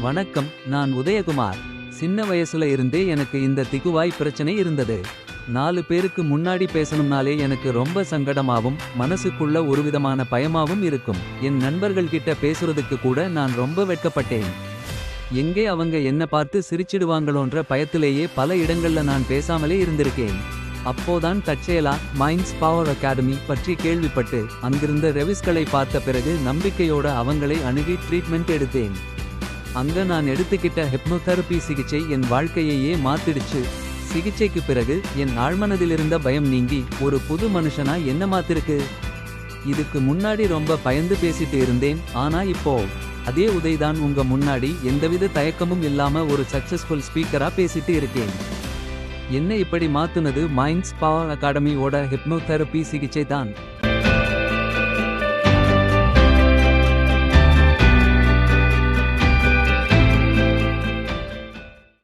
வணக்கம் நான் உதயகுமார். சின்ன வயசுல இருந்தே எனக்கு இந்த திகுவாய் பிரச்சனை இருந்தது. நாலு பேருக்கு முன்னாடி பேசணும்னாலே எனக்கு ரொம்ப சங்கடமாவும் மனசுக்குள்ள ஒருவிதமான பயமாவும் இருக்கும். என் நண்பர்கள் கிட்ட பேசுறதுக்கு கூட நான் ரொம்ப வெட்கப்பட்டேன். எங்கே அவங்க என்ன பார்த்து சிரிச்சிடுவாங்களோன்ற பயத்திலேயே பல இடங்கள்ல நான் பேசாமலே இருந்திருக்கேன். அப்போதான் தற்செயலா மைண்ட்ஸ் பவர் அகாடமி பற்றி கேள்விப்பட்டு அங்கிருந்த ரெவிஸ்களை பார்த்த பிறகு நம்பிக்கையோட அவங்களை அணுகி ட்ரீட்மெண்ட் எடுத்தேன். அங்க நான் எடுத்துக்கிட்ட ஹிப்னோதெரபி சிகிச்சை என் வாழ்க்கையையே மாத்திடுச்சு. சிகிச்சைக்கு பிறகு என் ஆழ்மனதிலிருந்த பயம் நீங்கி ஒரு புது மனுஷனா என்ன மாத்திருக்கு? இதுக்கு முன்னாடி ரொம்ப பயந்து பேசிட்டு இருந்தேன் ஆனா இப்போ அதே உதைதான் உங்க முன்னாடி எந்தவித தயக்கமும் இல்லாம ஒரு சக்சஸ்ஃபுல் ஸ்பீக்கரா பேசிட்டு இருக்கேன். என்ன இப்படி மாத்துனது மைண்ட்ஸ் பவர் அகாடமியோட ஹிப்னோதெரபி சிகிச்சை தான்